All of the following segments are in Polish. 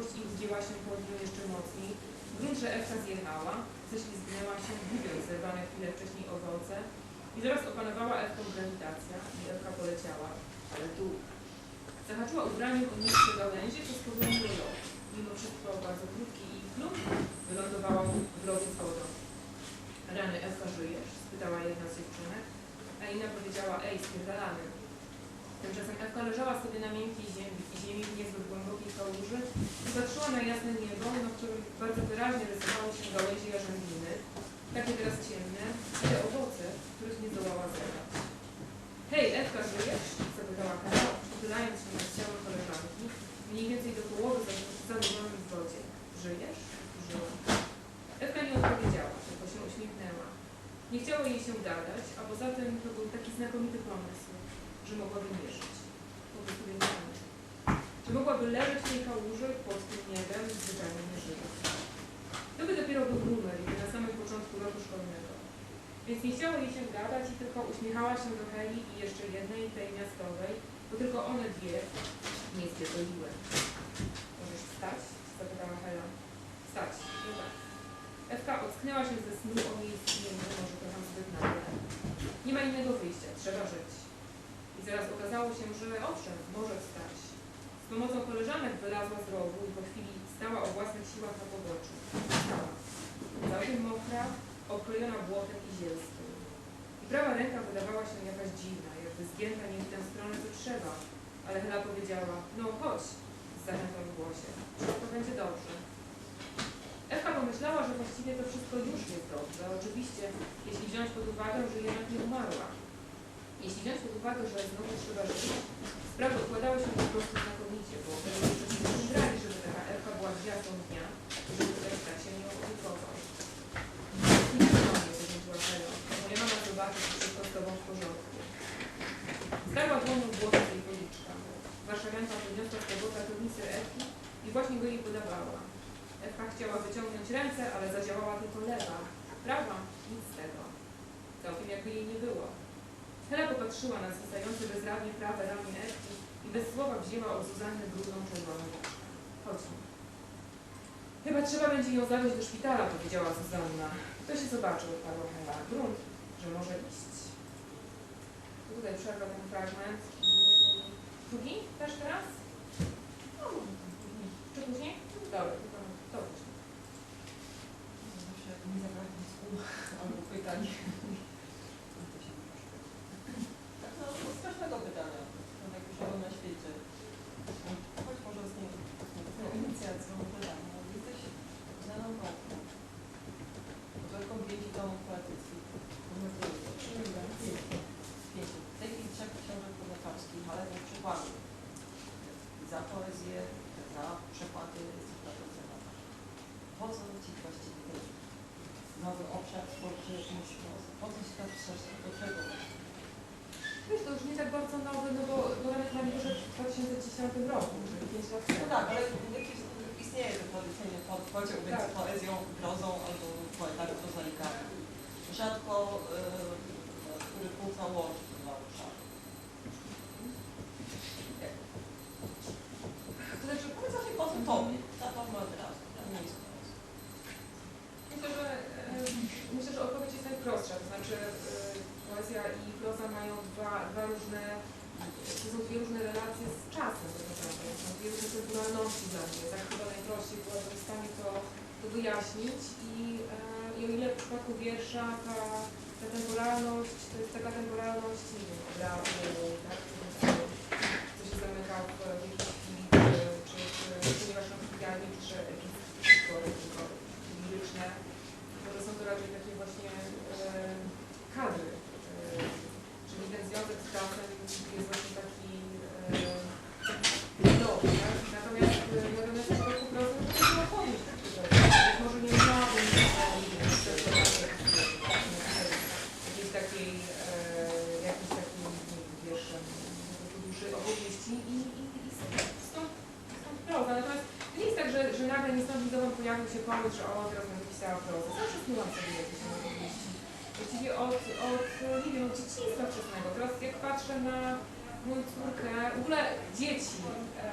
ich zdjęła się pod nią jeszcze mocniej. Grunt, że Ewka zjechała, ześlizgnęła się, gubiąc zerwane chwilę wcześniej owoce i zaraz opanowała Ewką grawitacja i Ewka poleciała, ale tu. Zahaczyła ubraniem o niskie gałęzie, co spowolniło lot. Mimo wszystko bardzo krótki i plum wylądowała w drodze z wodą. Rany, Ewka, żyjesz? spytała jedna z dziewczynek, a inna powiedziała, ej, spierdalamy. Tymczasem Ewka leżała sobie na miękkiej ziemi, ziemi w niezbyt głębokiej kałuży i patrzyła na jasne niebo, na którym bardzo wyraźnie rysowały się gałęzie jarzębiny, takie teraz ciemne, i te owoce, których nie zdołała zebrać. Hej, Ewka, żyjesz? zapytała Kara, przytulając się nad ciałem koleżanki, mniej więcej do połowy zanurzonym w wodzie. Żyjesz? Żyła. Ewka nie odpowiedziała, tylko się uśmiechnęła. Nie chciało jej się gadać, a poza tym to był taki znakomity pomysł, że mogłaby nie żyć. Po prostu wiedziała. Że mogłaby leżeć w tej kałuży pod tym niebem, zwyczajnie nie żyjąc. To by dopiero był numer, jakby na samym początku roku szkolnego. Więc nie chciało jej się gadać i tylko uśmiechała się do Heli i jeszcze jednej, tej miastowej, bo tylko one dwie nie zbiegoliły. Możesz wstać? zapytała Hela. Wstać, no tak. Ewka ocknęła się ze snu o istnieniu, może trochę zbyt nagle. Nie ma innego wyjścia, trzeba żyć. I zaraz okazało się, że owszem, może wstać. Z pomocą koleżanek wylazła z rowu i po chwili stała o własnych siłach na poboczu. Stała. Całkiem mokra, okrojona błotem i zielskim. I prawa ręka wydawała się jakaś dziwna, jakby zgięta nie w tę stronę, co trzeba. Ale Hela powiedziała, no chodź, z zachętą w głosie. Wszystko będzie dobrze. Ewka pomyślała, że właściwie to wszystko już jest dobrze. Oczywiście, jeśli wziąć pod uwagę, że jednak nie umarła. Jeśli wziąć pod uwagę, że znowu trzeba żyć, sprawy układały się po prostu znakomicie, bo wtedy nie grali, żeby taka Ewka była gwiazdą dnia, żeby Ewka się nią opiekował. Nie ma mnie, powiedziała Hela. Moja mama zobaczy, czy wszystko z tobą w porządku. Starła dłonią z jej policzka. Warszawianka podniosła z tego ratownicy Ewki i właśnie go jej podawała. Ewka chciała wyciągnąć ręce, ale zadziałała tylko lewa. Prawa, nic z tego. Całkiem jakby jej nie było. Hela popatrzyła na zwisające bezradnie prawe ramię Ewki i bez słowa wzięła od Zuzanny brudną czerwoną. Chodźmy. Chyba trzeba będzie ją zawieźć do szpitala, powiedziała Zuzanna. To się zobaczy, odparła Hela. Grunt, że może iść. Tutaj przerwę ten fragment drugi też teraz? No, czy później? Dobra, to, później. Mi zabraknie słów albo pytań. To się Tak, no, z każdego pytania, no, najgorszego na świecie. Choć może z nie, z tą inicjacją pytania. Jesteś znaną kołką. Autorką pięciu tomów poetyckich. Pięciu. W tej chwili trzech książek podlekarskim, ale też przykładów. Za poezję, za przekłady cytatów Zenata. Po co Ci właściwie ten nowy obszar twórczy niż proza? Po co przestrzeń? Do czego? Wiesz, to już nie tak bardzo nowy, no bo, bo nawet na wyszedł w 2010 roku, czyli 5 lat No temu. tak, ale jakieś, istnieje to powiedzenie pod między Tak. poezją, prozą albo poetami, prozaikami. Rzadko yy, który płótno łączy te dwa obszary. To znaczy, Powiedz właśnie po co tobie? Ta forma od razu, ta nie jest proza. myślę, że, em, myślę, że odpowiedź jest najprostsza, to znaczy e, poezja i proza mają dwa, dwa różne, to są dwie różne relacje z czasem, tak naprawdę. To są dwie różne temporalności dla mnie. Tak chyba najprościej byłabym w stanie to, to wyjaśnić i, e, i o ile w przypadku wiersza ta, ta temporalność, to jest taka temporalność, nie wiem, obrazu, tak, co się zamyka w chwili, czy, czy, czy ponieważ na przykład ja nie piszę epickie utwory, tylko liryczne, no to są to raczej takie właśnie e, kadry, e, czyli ten związek z czasem jest właśnie taki e, dobry, tak? Natomiast, e, natomiast w przypadku prozy to jest chyba powieść tak naprawdę. Być może nie miałabym jakiejś takiej, e, jakiejś takiej, nie wiem, wierszem, po prostu dłuższej opowieści i, i, i stąd, stąd stąd proza. Natomiast to nie jest tak, że, że nagle nie stąd widzową pojawił się pomysł, że o, teraz będę pisała prozę. Zawsze snułam sobie jakieś opowieści. Właściwie od, od, nie wiem, od dzieciństwa wczesnego. Teraz jak patrzę na moją córkę, w ogóle dzieci, e,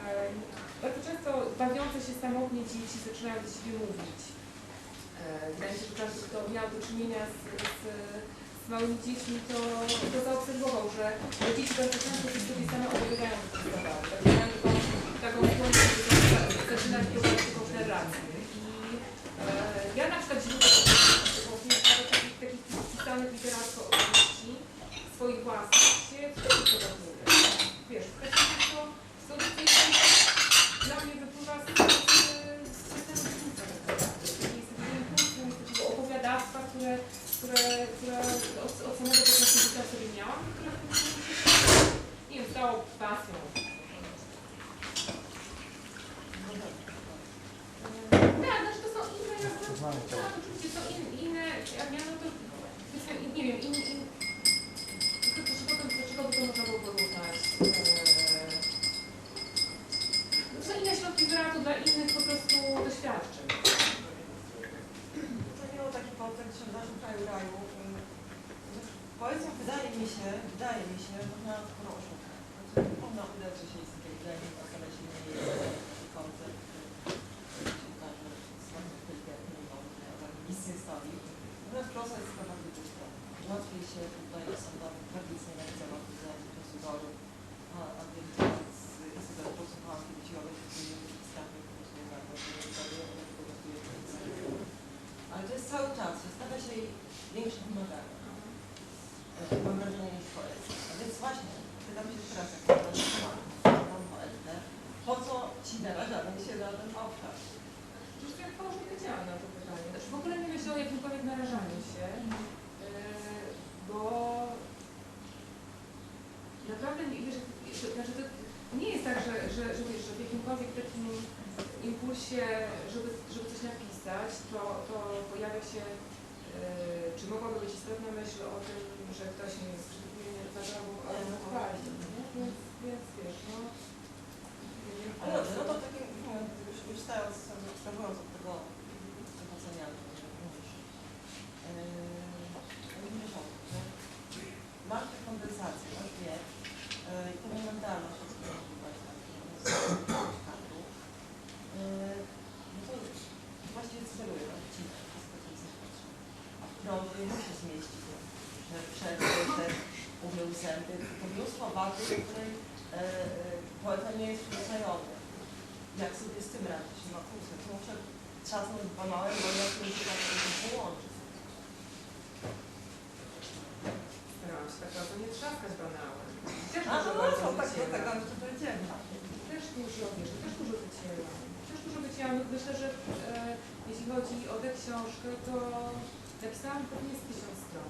bardzo często bawiące się samotnie dzieci zaczynają do siebie mówić. E, Wydaje mi się, że każdy, kto miał do czynienia z, z, z małymi dziećmi, to, to zaobserwował, że dzieci bardzo często się sobie same opowiadają o tych zabawach. Tak, mają taką, taką zaczyna- zaczynają prowadzić jakąś narrację. I e, ja na przykład źródło takich, takich pisanych literacko opowieści swoich własnych się wtedy przegaduję. Wiesz, w takim to, to, to jest dla mnie wypływa z, z, z systemu życia tak naprawdę. Czyli z takiego impulsu, z takiego opowiadactwa, które, które, które od, od samego początku życia sobie miałam i które w tym momencie się, nie wiem, stało pasją. Tak, znaczy to są inne jakby, tak, oczywiście są in, inne, ja miano to, powiedzmy, nie wiem, in, in, do czego, to- do czego by to można było porównać? Eee, no są inne środki wyrazu dla innych po prostu doświadczeń. To miało taki podtekst, że w naszym kraju raju że poezją wydaje mi się, wydaje mi się, że można sporo oszukać. Znaczy, można udać, że się jest inteligentnym, a wcale się nie jest taki koncept, który się zdarzy z bardzo inteligentnym, no, nie, ale nic nie stoi. Natomiast proza jest sprawa wyczysta. Łatwiej się tutaj sądowi tradycyjnie napisała z Sudoru, a, a więc z Izabel posłuchałam kiedyś i one się listami po prostu nie znam, bo to nie zdaje, one po prostu jest ale to jest cały czas, stawia się jej większym wymagania. E, Mam wrażenie niż poezja. A więc właśnie, pytam się teraz, jak mam poetę, po co ci narażamy się na ten obszar? Już jak położę wiedziałam na to pytanie. Znaczy w ogóle nie myślę o jakimkolwiek narażaniu się, yy, bo naprawdę znaczy to nie jest tak, że, że, że, że w jakimkolwiek takim impulsie, żeby, żeby coś napisać, to, to pojawia się, yy, czy mogłaby być istotna myśl o tym, że ktoś nie skrzydłuje nie zagrał, ale no chwali, nie? Więc, więc wiesz, no... nie wiem, Ale dobrze, no to w takim, już, już stając, abstrahując od tego, tego oceniania, że mówisz, yy, mówisz o tym, że masz tę kondensację, masz wiek, yy, i tę momentalność, o której mówiłaś, tak, że kartu, yy, no to właściwie celuje na odcinek, wszystko co jest najlepsze. A w prozie musi zmieścić się, że przed, że umiał zęby, to wady, której e, poeta nie jest przyzwyczajony. Jak sobie z tym radzić? No kurczę, to muszę trzasnąć małe, bo ja to muszę tak to połączyć. Starałam się tak bardzo nie trzaskać banałem. Też A, dużo no, no, tak, tak, tak, to powiedziałem. Też dużo, wiesz, też dużo wycieram. Też dużo wycieram. Myślę, że e, jeśli chodzi o tę książkę, to napisałam pewnie z tysiąc stron.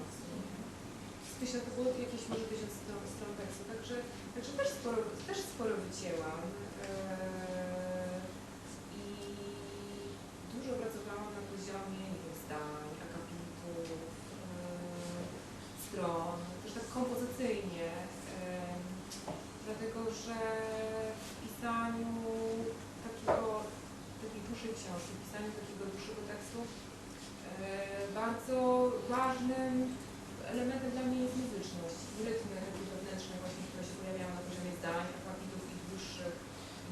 Tysiąc, było jakieś może tysiąc stron, stron tekstu, także, także też sporo, też sporo wycięłam. E, I dużo pracowałam na poziomie zdań, akapitów, e, stron, też tak kompozycyjnie. em, dlatego że w pisaniu takiego, takiej dłuższej książki, w pisaniu takiego dłuższego tekstu e, bardzo ważnym elementem dla mnie jest muzyczność rytmy takie wewnętrzne właśnie, które się pojawiają na poziomie zdań, akapitów i dłuższych,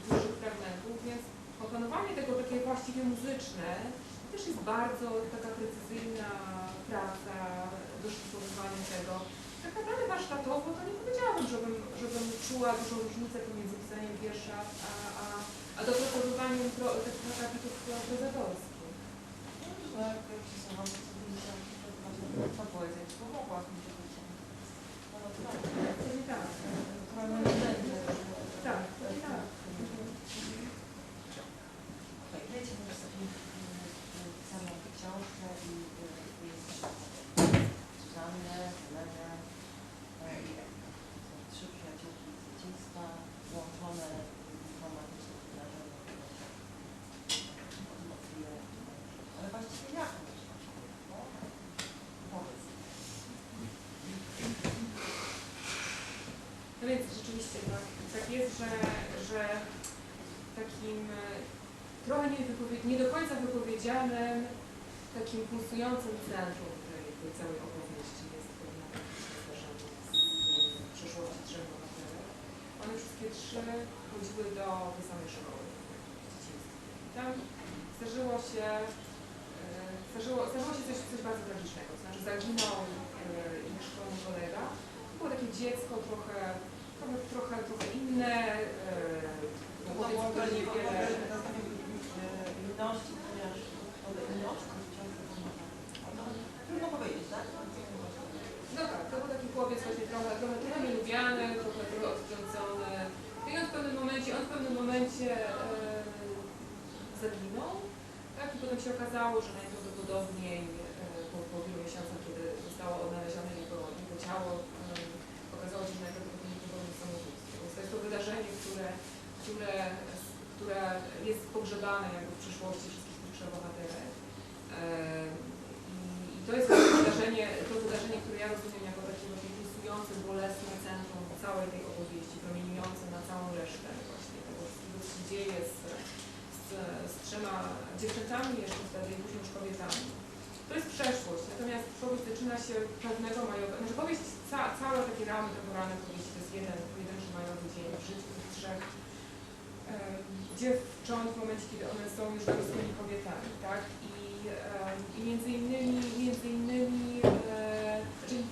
dłuższych fragmentów, więc komponowanie tego takie właściwie muzyczne też jest bardzo taka precyzyjna praca, doszlifowywanie tego. Tak naprawdę warsztatowo to nie powiedziałabym, żebym, żebym czuła dużą różnicę pomiędzy pisaniem wiersza a, a, a dopracowywaniem pro, takich akapitów prozatorskich. No, że jak się słucham, to sobie myślałam, że to właśnie ta poezja jest pomogła mi się być. No, naturalnie. Pewnie tak. Naturalne narzędzie. Tak, pewnie tak. Okej, wiecie, że sobie samą tę książkę i y, jest Zuzannę, Helenę e, i Ewę. Są trzy przyjaciółki z dzieciństwa, łączone dramatycznym wydarzeniem, które się odbije. Ale właściwie jak to można? No, powiedz. No więc rzeczywiście tak, jest, że, że takim e, trochę nie, nie do końca wypowiedzianym, takim pulsującym centrum tej, tej całej opowieści jest tragiczne zdarzenie przeszłości trzech bohaterów. One wszystkie trzy chodziły do tej samej szkoły w dzieciństwie. zdarzyło się, e, zdarzyło, zdarzyło się coś, coś bardzo tragicznego, to znaczy zaginął e, ich szkolny kolega. To było takie dziecko trochę, trochę, trochę, trochę inne, e, To chłopiec, było który nie niewiele... inności, ponieważ inności Trudno powiedzieć, tak? No tak, to był taki chłopiec właśnie trochę, trochę, trochę nielubiany, trochę, trochę odtrącony. No I on w pewnym momencie, on w pewnym momencie e, zaginął, tak? I potem się okazało, że najprawdopodobniej e, po, po wielu miesiącach, kiedy zostało odnalezione jego, jego ciało, e, okazało się, że najprawdopodobniej to jest to wydarzenie, które, które, które jest pogrzebane jakby w przyszłości wszystkich tych trzech bohaterek. E, i- to jest to wydarzenie, to wydarzenie, które ja rozumiem jako takie właśnie pulsujące, bolesne centrum całej tej opowieści, promieniujące na całą resztę właśnie tego, co się dzieje z, z, z trzema dziewczętami, jeszcze wtedy i później już kobietami. To jest przeszłość, natomiast powieść zaczyna się pewnego majowego, znaczy powieść, ca, całe takie ramy temporalne powieści, to jest jeden, pojedynczy majowy dzień w życiu tych trzech em, dziewcząt w momencie, kiedy one są już dorosłymi kobietami, tak? I, i między innymi, między innymi e, czyli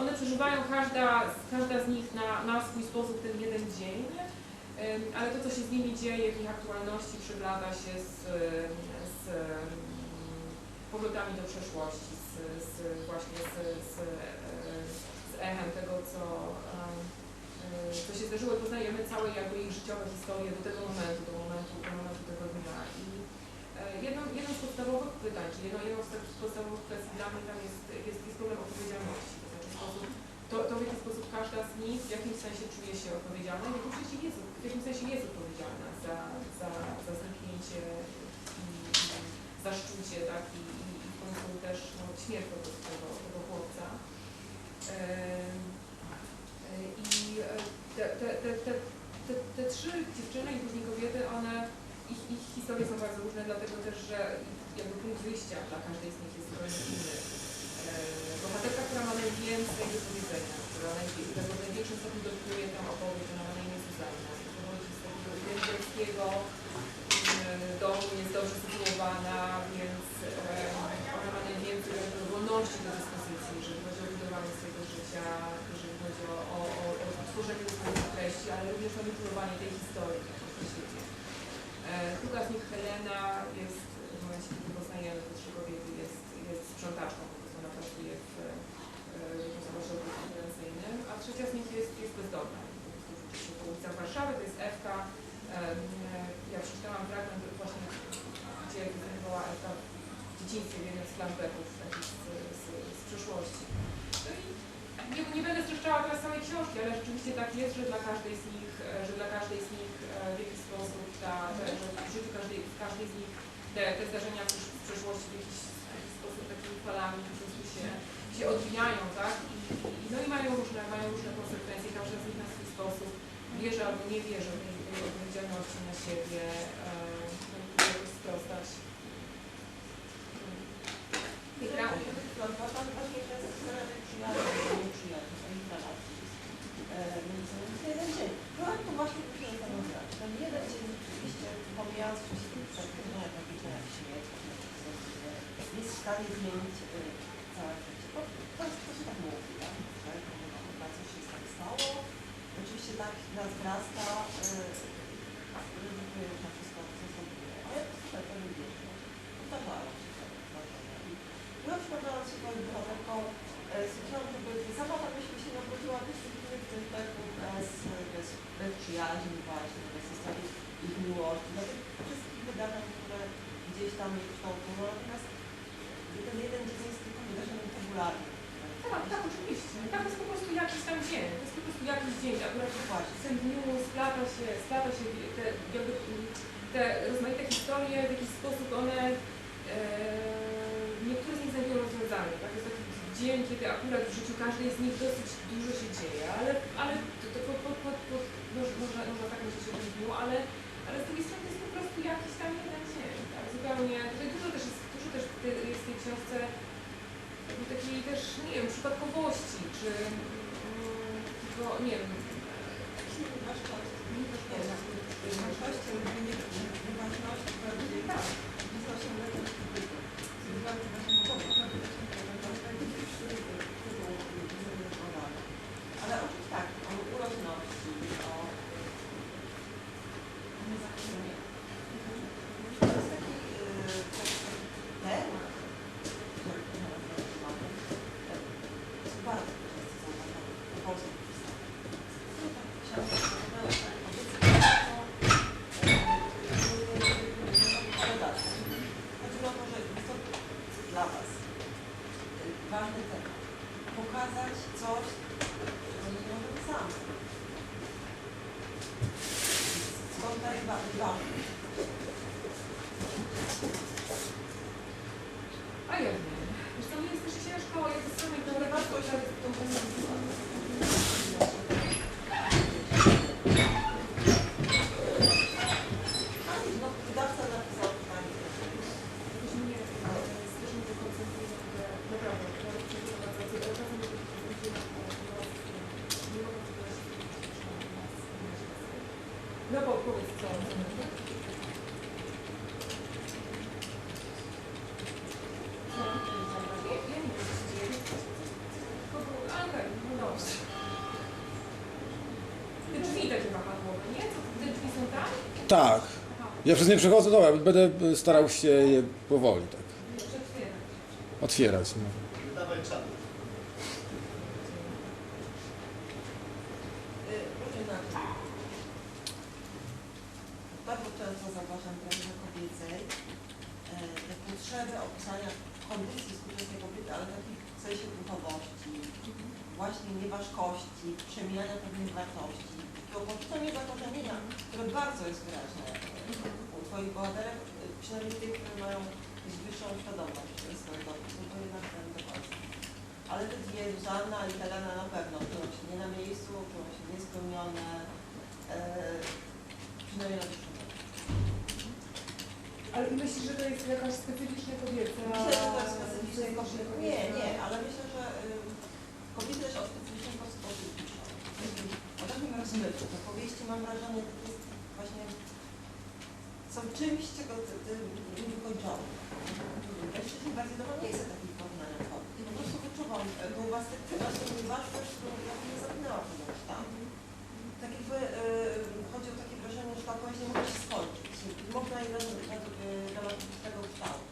one przeżywają każda, każda z nich na, na swój sposób ten jeden dzień, ale to, co się z nimi dzieje w ich aktualności, przegląda się z, z powrotami do przeszłości, z, z właśnie z, z, e, z echem tego, co, e, co się zdarzyło i poznajemy całe jakby ich życiowe historie do tego momentu, do momentu, do momentu tego dnia. I e, jedną, jedną z podstawowych pytań, czyli jedną, jedną z takich podstawowych kwestii dla mnie tam jest, jest, jest problem odpowiedzialności. To znaczy sposób, to, to w jaki sposób każda z nich w jakimś sensie czuje się odpowiedzialna i w jakim sensie jest, w jakim sensie jest odpowiedzialna za, za, za zniknięcie za szczucie, tak, i, i, i też no, śmierć po prostu tego, tego chłopca. I e, te, te, te, te, te, te trzy dziewczyny i później kobiety, one, ich, ich historie są bardzo różne, dlatego też, że jakby punkt wyjścia dla każdej z nich jest zupełnie inny. E, Bohaterka, która ma najwięcej do powiedzenia, która w największym stopniu dotkuje tę opowieść, ona ma na imię Zuzanna. Pochodzi z takiego domu, jest dobrze sytuowana, więc e, ona ma najwięcej wolności do dyspozycji, jeżeli chodzi o budowanie swojego życia, jeżeli chodzi o, o, o, o tworzenie różnych treści, ale również manipulowanie tej historii w tym świecie. E, Druga z nich, Helena, jest w momencie, kiedy poznajemy te trzy kobiety, jest, jest sprzątaczką, po prostu ona pracuje w, e, w jakimś ośrodku konkurencyjnym, a trzecia z nich jest, jest bezdomna. Po prostu rzuci się po ulicach Warszawy, to jest Ewka. Em, Ja przeczytałam fragment właśnie, gdzie wyznawała Ewka w dzieciństwie w jednym z flashbacków takich z, z, z przeszłości. No i nie, nie będę streszczała teraz samej książki, ale rzeczywiście tak jest, że dla każdej z nich, e, że dla każdej z nich e, w jakiś sposób ta, te, że w życiu każdej, w każdej z nich te, te zdarzenia w przeszłości w jakiś, sposób takimi falami po prostu się, się odwijają, tak? I, no i mają różne, mają różne konsekwencje, każda z nich na swój sposób wierzy albo nie wierzy w tej, odpowiedzialności na siebie, e, no jakoś sprostać. I gra- Ważniejsze jest scenariusz przyjaciół, nie przyjaciół, a ich relacji. E, Więc więc jeden dzień. No ale to właśnie muszę zastanawiać. Ten jeden dzień rzeczywiście, pomijając wszystkie przekonania, takie jak śmierć, jest w stanie zmienić e, całe życie. To, to, to się tak mówi, tak? Że no, chyba coś się tak stało. Oczywiście tak wzrasta, na wszystko, co zastępuje. Ale słuchaj, to nie wierzę. Powtarzają się te zdarzenia. I ja przypadałam się moją bohaterką, e, stwierdziłam, żeby sama ta myśl się obróciła bez tych innych typów, bez, bez, bez przyjaźni właśnie, bez historii ich miłości, dla tych wszystkich wydarzeń, które gdzieś tam je kształtują. Natomiast ten jeden dzień jest tylko wydarzeniem fabularnym. Tak, tak, oczywiście. Tak, to jest po prostu jakiś tam dzień. To jest po prostu jakiś dzień. Akurat Właśnie. w tym dniu splata się, splata się te, jakby, te rozmaite historie, w jakiś sposób one, e, niektóre z nich znajdują rozwiązanie. Tak? Jest taki dzień, kiedy akurat w życiu każdej z nich dosyć dużo się dzieje, ale, ale to, to, po, po, po, po, może, można, można tak myśleć o tym dniu, ale, ale z drugiej strony to jest po prostu jakiś tam jeden dzień. Tak? Zupełnie, tutaj dużo też jest, dużo też jest w tej książce takiej też, nie wiem, przypadkowości, czy bo, nie wiem. Nieważności, nieważności, bardziej tak, 8 lat coś, to nie ten sam. Skąd ta dwa? dwa? A ja wiem. Wiesz co, mi jest też ciężko, jak ze strony, to nie warto, że to mówię. No bo powiedz co. Tak. Ja przez nie przechodzę, dobra, będę starał się je powoli tak otwierać. No. Potrzeby opisania kondycji skutecznej kobiety, ale takich w sensie duchowości, właśnie nieważkości, przemijania pewnych wartości, takiego poczucia niezakorzenienia, które bardzo jest wyraźne u Twoich bohaterek, przynajmniej tych, które mają wyższą świadomość swojego, to jednak ten do końca. Ale te dwie, Zuzanna i Helena na pewno czują się nie na miejscu, czują się niespełnione, e, przynajmniej na. Ale myślisz, że to jest jakaś specyficznie kobieca? Myślę, że to jest specyficznie kobieta. Nie, nie, ale myślę, że y, kobiety też o specyficznym sposób piszą. O takim rozmyciu. Te powieści mam wrażenie, takie właśnie są czymś, czego ty, ty nie kończą. Mężczyźni bardziej do nie chcę takich porównania kobiet. Po prostu wyczuwam, e, bo u was te, te właśnie nieważność, którą ja nie zapomniała kogoś tam. Tak jakby y, chodzi o takie wrażenie, że ta opowieść nie może się skończyć. Można jej bardzo, No, it's.